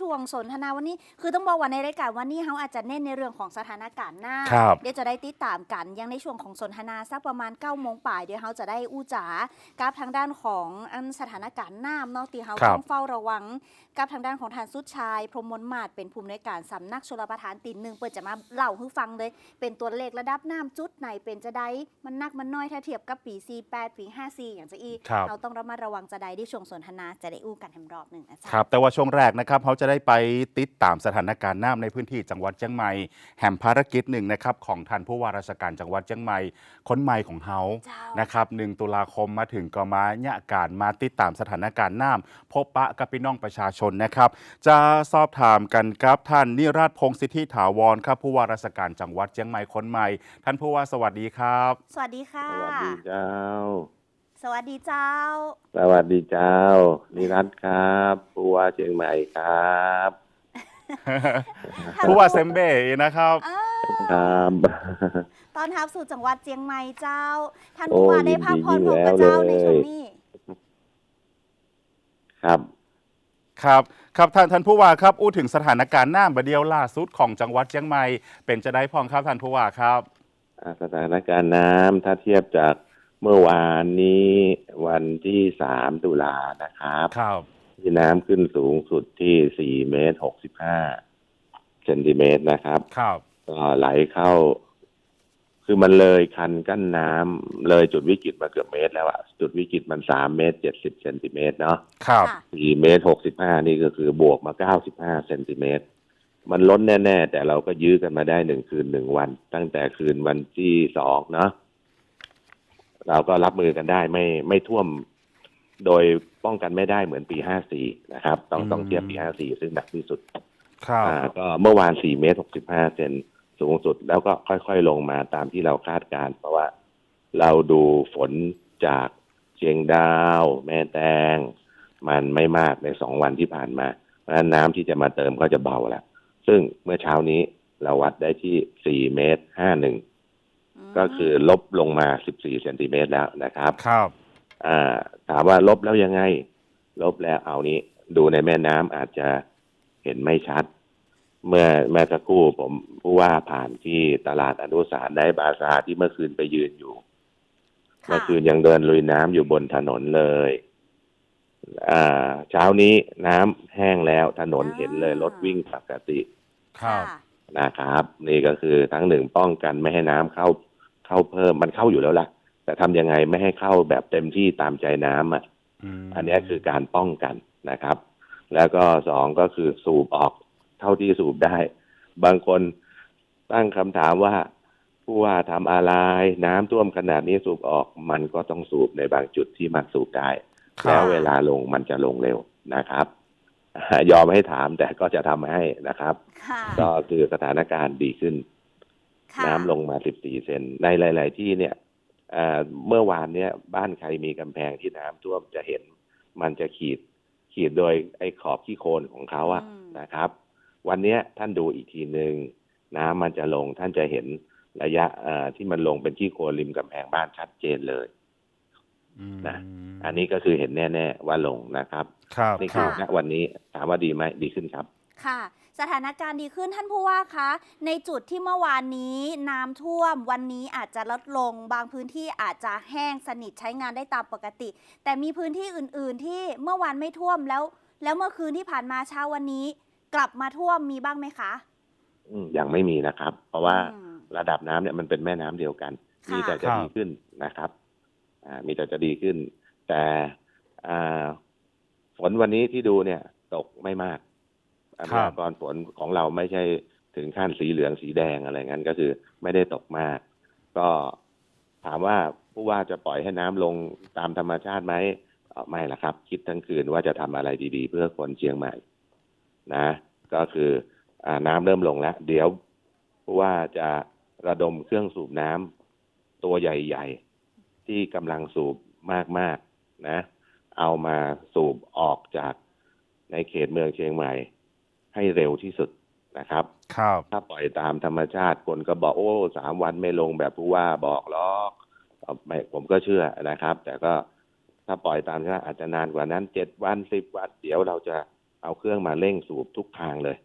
ช่วงสนทนาวันนี้ คือต้องบอกว่าในรายการวันนี้เขาอาจจะเน้นในเรื่องของสถานการณ์หน้า ครับเดี๋ยวจะได้ติดตามกันยังในช่วงของสนทนาสักประมาณ9ก้าโมงป่ายเดี๋ยวเขาจะได้อู้จ๋ากับทางด้านของอันสถานการณ์น้ำเนาะที่เขาครับ ต้องเฝ้าระวัง กับทางด้านของทานสุดชาย พรหมมนมาศเป็นภูมิในวยการสำนักชลประทานตินหนึ่งเปิดจะมาเล่าให้ฟังเลย เป็นตัวเลขระดับน้ำจุดไหนเป็นจะได้มันนักมันน้อยถ้าเทียบกับปี48ปี54อย่างจะอี ครับ เราต้องระมัดระวังจะได้ที่ช่วงสนทนาจะได้อู้กันแฮมรอบหนึ่งนะจ๊ะ ครับแต่ว่าช่วงแรกนะครับเขาจะได้ไปติดตามสถานการณ์น้ำในพื้นที่จังหวัดเชียงใหม่แห่มภารกิจหนึ่งนะครับของท่านผู้ว่าราชการจังหวัดเชียงใหม่คนใหม่ของเฮาเจ้านะครับหนึ่งตุลาคมมาถึงก็มาเนี่ยการมาติดตามสถานการณ์น้ำพบปะกับพี่น้องประชาชนนะครับ จะสอบถามกันครับท่านนิราชพงศ์สิทธิถาวรครับผู้ว่าราชการจังหวัดเชียงใหม่คนใหม่ ท่านผู้ว่าสวัสดีครับ สวัสดีค่ะสวัสดีเจ้า สวัสดีเจ้า สวัสดีเจ้านิรัตน์ครับผู้ ว่าเชียงใหม่ครับผู้ว่าเซมเบ้นะครับอ้าครับตอนทับสู่จังหวัดเจียงใหม่เจ้า ท่านโอ้ผู้ว่าได้พักผ่อนยิผมนดีกับเจ้าแล้วในช่วงเลยนี้ ครับครับครับท่านท่านผู้ว่าครับ อู้ถึงสถานการณ์น้ำบดเดียวล่าสุดของจังหวัดเชียงใหม่ เป็นจะได้พองครับท่านผู้ว่าครับอ่าสถานการณ์น้ำถ้าเทียบจากเมื่อวานนี้วันที่สามตุลานะครับครับ ที่น้ำขึ้นสูงสุดที่สี่เมตรหกสิบห้าเซนติเมตรนะครับครับก็ไหลเข้า คือมันเลยคันกั้นน้ำเลยจุดวิกฤตมาเกือบเมตรแล้วอะจุดวิกฤตมันสามเมตรเจ็ดสิบเซนติเมตรเนาะครับค่ะสี่เมตรหกสิบห้านี่ก็คือบวกมาเก้าสิบห้าเซนติเมตรมันล้นแน่ ๆ แต่เราก็ยื้อกันมาได้หนึ่งคืนหนึ่งวัน ตั้งแต่คืนวันที่สองเนาะเราก็รับมือกันได้ไม่ไม่ท่วม โดยป้องกันไม่ได้เหมือนปีห้าสี่นะครับ ต้องต้องเทียบปีห้าสี่ซึ่งหนักที่สุดครับอ่าก็เมื่อวานสี่เมตรหกสิบห้าเซนสูงสุด แล้วก็ค่อยๆ ลงมาตามที่เราคาดการณ์เพราะว่าเราดูฝนจากเชียงดาว แม่แตง มันไม่มากในสองวันที่ผ่านมา เพราะฉะนั้นน้ำที่จะมาเติมก็จะเบาแล้ว ซึ่งเมื่อเช้านี้เราวัดได้ที่สี่เมตรห้าหนึ่งมก็คือลบลงมาสิบสี่เซนติเมตรแล้วนะครับ ครับอ่า ถามว่าลบแล้วยังไง ลบแล้วเอานี้ ดูในแม่น้ำอาจจะเห็นไม่ชัด เมื่อเมื่อสักครู่ผมผู้ว่าผ่านที่ตลาดอนุสารได้บาซาร์ที่เมื่อคืนไปยืนอยู่ค่ะเมื่อคืนยังเดินลุยน้ำอยู่บนถนนเลยอ่าเช้านี้น้ำแห้งแล้วถนนเห็นเลยรถวิ่งปกติครับค่ะนะครับ นี่ก็คือทั้งหนึ่งป้องกันไม่ให้น้ำเข้าเข้าเพิ่มมันเข้าอยู่แล้วล่ะ แต่ทำยังไงไม่ให้เข้าแบบเต็มที่ตามใจน้ำอะมอันนี้คือการป้องกันนะครับ แล้วก็สองก็คือสูบออกเท่าที่สูบได้ บางคนตั้งคำถามว่าผู้ว่าทำอะไรน้ำท่วมขนาดนี้สูบออกมันก็ต้องสูบในบางจุดที่มันสูบได้ครัแล้วบเวลาลงมันจะลงเร็วนะครับยอมให้ถามแต่ก็จะทำให้นะครับค่ะก็คือสถานการณ์ดีขึ้นค่ะน้ำลงมา 14 เซนในหลาย ๆ ที่เนี่ย เอ่อเมื่อวานเนี่ยบ้านใครมีกำแพงที่น้ำท่วมจะเห็นมันจะขีดขีดโดยไอ้ขอบขี้โคลนของเขาอะอืมนะครับ วันเนี้ยท่านดูอีกทีหนึ่งน้ำมันจะลงท่านจะเห็นระยะเอ่อที่มันลงเป็นขี้โคลนริมกำแพงบ้านชัดเจนเลยมนะอันนี้ก็คือเห็นแน่ ๆ ว่าลงนะครับครับนี่คคือรับณวันนี้ถามว่าดีไหมดีขึ้นครับ ค่ะ สถานการณ์ดีขึ้นท่านผู้ว่าคะในจุดที่เมื่อวานนี้น้ำท่วมวันนี้อาจจะลดลง บางพื้นที่อาจจะแห้งสนิทใช้งานได้ตามปกติ แต่มีพื้นที่อื่น ๆ ที่เมื่อวานไม่ท่วมแล้ว แล้วเมื่อคืนที่ผ่านมาเช้าวันนี้ กลับมาท่วมมีบ้างไหมคะอืมยังไม่มีนะครับ เพราะว่าอืมระดับน้ำเนี่ยมันเป็นแม่น้ำเดียวกันค่ะมีแต่จะครับดีขึ้นนะครับอ่ามีแต่จะดีขึ้น แต่อ่าฝนวันนี้ที่ดูเนี่ยตกไม่มาก อันครันี้บก่อนฝนของเราไม่ใช่ถึงขั้นสีเหลืองสีแดงอะไรงั้นก็คือไม่ได้ตกมาก ก็ถามว่าผู้ว่าจะปล่อยให้น้ำลงตามธรรมชาติไหมเอ่อไม่ละครับ คิดทั้งคืนว่าจะทำอะไรดีๆ เพื่อคนเชียงใหม่ นะ ก็คืออ่าน้ำเริ่มลงแล้ว เดี๋ยวผู้ว่าจะระดมเครื่องสูบน้ำตัวใหญ่ ๆ ที่กำลังสูบมากๆนะ เอามาสูบออกจากในเขตเมืองเชียงใหม่ ให้เร็วที่สุดนะครับครับถ้าปล่อยตามธรรมชาติคนก็บอกโอ้สามวันไม่ลงแบบผู้ว่าบอกหรอกเอ่อไม่ผมก็เชื่อนะครับ แต่ก็ถ้าปล่อยตามธรรมชาติอาจจะนานกว่านั้นเจ็ดวันสิบวันเดี๋ยวเราจะเอาเครื่องมาเร่งสูบทุกทางเลย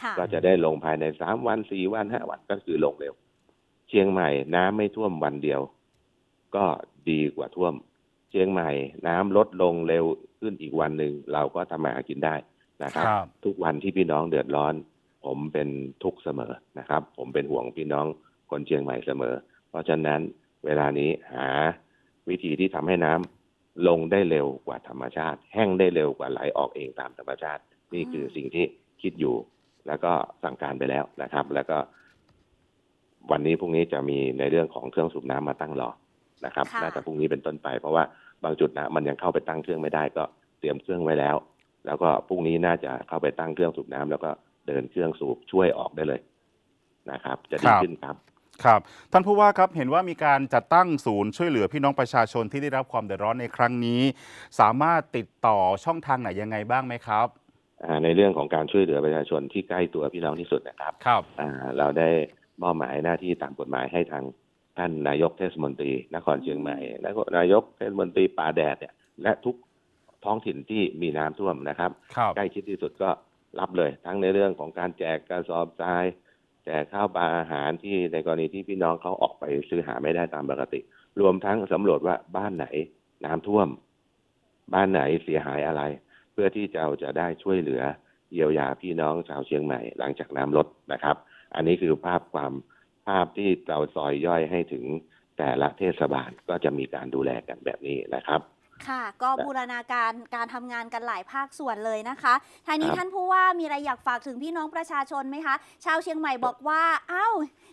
ค่ะก็จะได้ลงภายในสามวันสี่วันห้าวันก็คือลงเร็ว เชียงใหม่น้ำไม่ท่วมวันเดียว ก็ดีกว่าท่วม เชียงใหม่น้ำลดลงเร็วขึ้นอีกวันหนึ่งเราก็ทำมาหากินได้ นะครับครับ ทุกวันที่พี่น้องเดือดร้อน ผมเป็นทุกข์เสมอนะครับ ผมเป็นห่วงพี่น้องคนเชียงใหม่เสมอ เพราะฉะนั้นเวลานี้หาวิธีที่ทำให้น้ำลงได้เร็วกว่าธรรมชาติ แห้งได้เร็วกว่าไหลออกเองตามธรรมชาติ นี่คือสิ่งที่คิดอยู่ แล้วก็สั่งการไปแล้วนะครับ แล้วก็ วันนี้พรุ่งนี้จะมีในเรื่องของเครื่องสูบน้ำมาตั้งรอนะครับค่ะน่าจะพรุ่งนี้เป็นต้นไป เพราะว่าบางจุดนะมันยังเข้าไปตั้งเครื่องไม่ได้ก็เตรียมเครื่องไว้แล้ว แล้วก็พรุ่งนี้น่าจะเข้าไปตั้งเครื่องสูบน้ำแล้วก็เดินเครื่องสูบช่วยออกได้เลยนะครับ จะดีครับขึ้นครับครับท่านผู้ว่าครับเห็นว่ามีการจัดตั้งศูนย์ช่วยเหลือพี่น้องประชาชนที่ได้รับความเดือดร้อนในครั้งนี้ สามารถติดต่อช่องทางไหนยังไงบ้างไหมครับอ่าในเรื่องของการช่วยเหลือประชาชนที่ใกล้ตัวพี่น้องที่สุดนะครับครับอ่าเราได้มอบหมายหน้าที่ตามกฎหมายให้ทางท่านนายกเทศมนตรี นครเชียงใหม่และก็นายกเทศมนตรีป่าแดดเนี่ยและทุก ท้องถิ่นที่มีน้ำท่วมนะครับครับ ใกล้ชิดที่สุดก็รับเลย ทั้งในเรื่องของการแจกกระสอบทรายแจกข้าวปลาอาหารที่ในกรณีที่พี่น้องเขาออกไปซื้อหาไม่ได้ตามปกติ รวมทั้งสำรวจว่าบ้านไหนน้ำท่วม บ้านไหนเสียหายอะไร เพื่อที่เราจะได้ช่วยเหลือเยียวยาพี่น้องชาวเชียงใหม่หลังจากน้ำลดนะครับ อันนี้คือภาพความภาพที่เราซอยย่อยให้ถึงแต่ละเทศบาลก็จะมีการดูแลกันแบบนี้นะครับ ค่ะ ก็บูรณาการการทำงานกันหลายภาคส่วนเลยนะคะทางนี้ครับ ท่านผู้ว่ามีอะไรอยากฝากถึงพี่น้องประชาชนไหมคะ ชาวเชียงใหม่บอกว่า เอ้า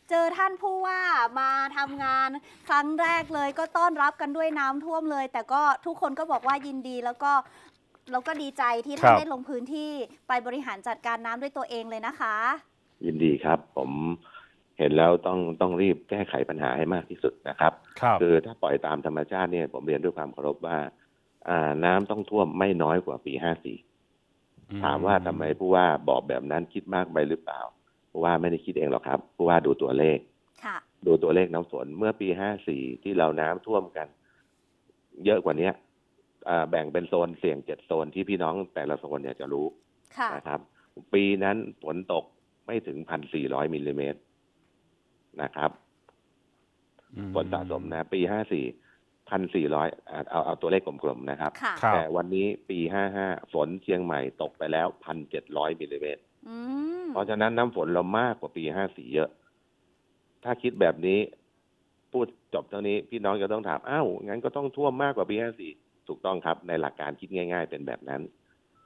เจอท่านผู้ว่ามาทำงานครั้งแรกเลย ก็ต้อนรับกันด้วยน้ำท่วมเลย แต่ก็ทุกคนก็บอกว่ายินดีแล้วก็แล้วก็ดีใจที่ท่านครับ ได้ลงพื้นที่ไปบริหารจัดการน้ำด้วยตัวเองเลยนะคะ ยินดีครับ ผม เห็นแล้วต้องต้องรีบแก้ไขปัญหาให้มากที่สุดนะครับครับคือถ้าปล่อยตามธรรมชาติเนี่ยผมเรียนด้วยความเคารพว่า อ่า น้ำต้องท่วมไม่น้อยกว่าปีห้าสี่ถามว่าทำไมผู้ว่าบอกแบบนั้นคิดมากไปหรือเปล่าผู้ว่าไม่ได้คิดเองหรอกครับผู้ว่าดูตัวเลขค่ะดูตัวเลขน้ำฝนเมื่อปีห้าสี่ที่เราน้ำท่วมกัน เยอะกว่าเนี้ยอ่าแบ่งเป็นโซนเสี่ยงเจ็ดโซนที่พี่น้องแต่ละโซนเนี่ยจะรู้ค่ะนะครับ ปีนั้นฝนตกไม่ถึงพันสี่ร้อยมิลลิเมตร นะครับฝนสะสมนะปีห้าสี่พันสี่ร้อยเอาเอาตัวเลขกลมๆนะครับค่ะครับ แต่วันนี้ปีห้าห้าฝนเชียงใหม่ตกไปแล้วพันเจ็ดร้อยมิลลิเมตรอืมเพราะฉะนั้นน้ำฝนเรามากกว่าปีห้าสี่เยอะ ถ้าคิดแบบนี้ พูดจบเท่านี้พี่น้องจะต้องถามอ้าวงั้นก็ต้องท่วมมากกว่าปีห้าสี่ถูกต้องครับในหลักการคิดง่าย ๆ เป็นแบบนั้น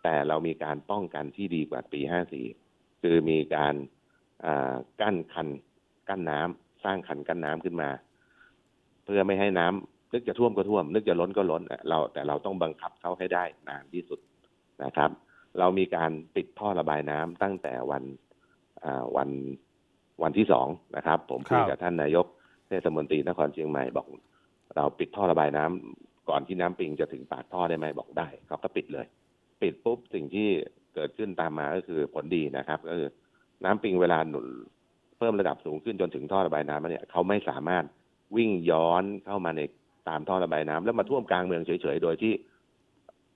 แต่เรามีการป้องกันที่ดีกว่าปีห้าสี่คือมีการอ่ากั้นคัน กั้นน้ำสร้างคันกั้นน้ำขึ้นมา เพื่อไม่ให้น้ำนึกจะท่วมก็ท่วม นึกจะล้นก็ล้นเราแต่เราต้องบังคับเขาให้ได้นานที่สุดนะครับ เรามีการปิดท่อระบายน้ำตั้งแต่วันอ่าวันวันที่สองนะครับ ผมคุยครับกับท่านนายกเทศมนตรีนครเชียงใหม่บอก เราปิดท่อระบายน้ำก่อนที่น้ำปิงจะถึงปากท่อได้ไหมบอกได้เขาก็ปิดเลย ปิดปุ๊บสิ่งที่เกิดขึ้นตามมาก็คือผลดีนะครับ ก็คือน้ำปิงเวลาหนุน เพิ่มระดับสูงขึ้นจนถึงท่อระบายน้ำแล้วเนี่ยเขาไม่สามารถวิ่งย้อนเข้ามาในตามท่อระบายน้ำแล้วมาท่วมกลางเมืองเฉยๆ โดยที่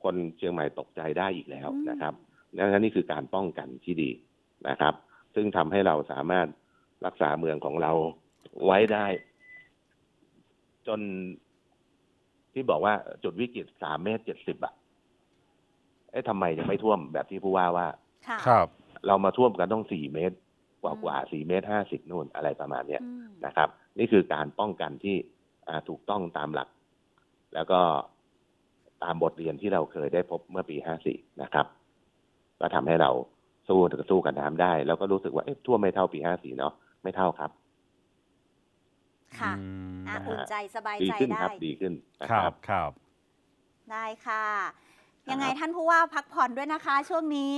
คนเชียงใหม่ตกใจได้อีกแล้วนะครับนั่นนี่คือการป้องกันที่ดีนะครับ ซึ่งทำให้เราสามารถรักษาเมืองของเราไว้ได้ จนที่บอกว่าจุดวิกฤตสามเมตรเจ็ดสิบอะเอ๊ะทำไมยังไม่ท่วมแบบที่ผู้ว่าว่าค่ะครับ เรามาท่วมกันต้องสี่เมตร กว่ากว่าสี่เมตรห้าสิบนู่นอะไรประมาณเนี้ยอืมนะครับ นี่คือการป้องกันที่อ่าถูกต้องตามหลัก แล้วก็ตามบทเรียนที่เราเคยได้พบเมื่อปีห้าสี่นะครับ ก็ทำให้เราสู้สู้กับน้ำได้ แล้วก็รู้สึกว่าเอ๊ะท่วมไม่เท่าปีห้าสี่เนาะไม่เท่าครับ ค่ะอืมอะนะฮะอุ่นใจสบายดีใจขึ้นได้ครับดีขึ้นนะคครัรับบครับได้ค่ะ ยังไงครับท่านผู้ว่าพักผ่อนด้วยนะคะ ช่วงนี้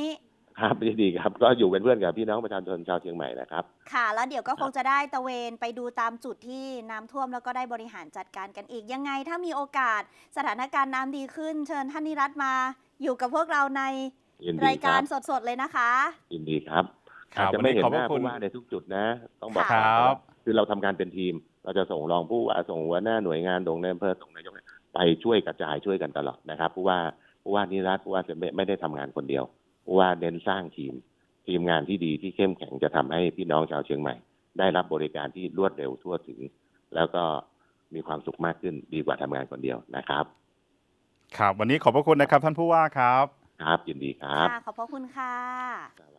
ครับดีดีครับ ก็อยู่เป็นเพื่อนกับพี่น้องประชาชนชาวเชียงใหม่นะครับ ค่ะ แล้วเดี๋ยวก็คงจะได้ตะเวนไปดูตามจุดที่น้ำท่วมแล้วก็ได้บริหารจัดการกันอีกยังไง ถ้ามีโอกาสสถานการณ์น้ำดีขึ้น เชิญท่านนิรัตน์มาอยู่กับพวกเราในยินดีรายคการรับสดๆเลยนะคะ ยินดีครับครับอาจจะไม่เห็นวันหนี้น้าขอบพระคุณผู้ว่าในทุกจุดนะ ต้องบอกค่ะก่อนครับ คือเราทำงานเป็นทีม เราจะส่งรองผู้ว่าส่งหัวหน้าหน่วยงานส่งในอำเภอส่งนายกไปช่วยกระจายช่วยกันตลอดนะครับผู้ว่าผู้ว่านิรัตน์ผู้ว่าจะไม่ไม่ได้ทำงานคนเดียว ผู้ว่าเน้นสร้างทีม ทีมงานที่ดีที่เข้มแข็งจะทำให้พี่น้องชาวเชียงใหม่ ได้รับบริการที่รวดเร็วทั่วถึง แล้วก็มีความสุขมากขึ้นดีกว่าทำงานคนเดียวนะครับ ครับ วันนี้ขอบพระคุณนะครับท่านผู้ว่าครับ ครับยินดีครับค่ะขอบพระคุณค่ะสวัสดี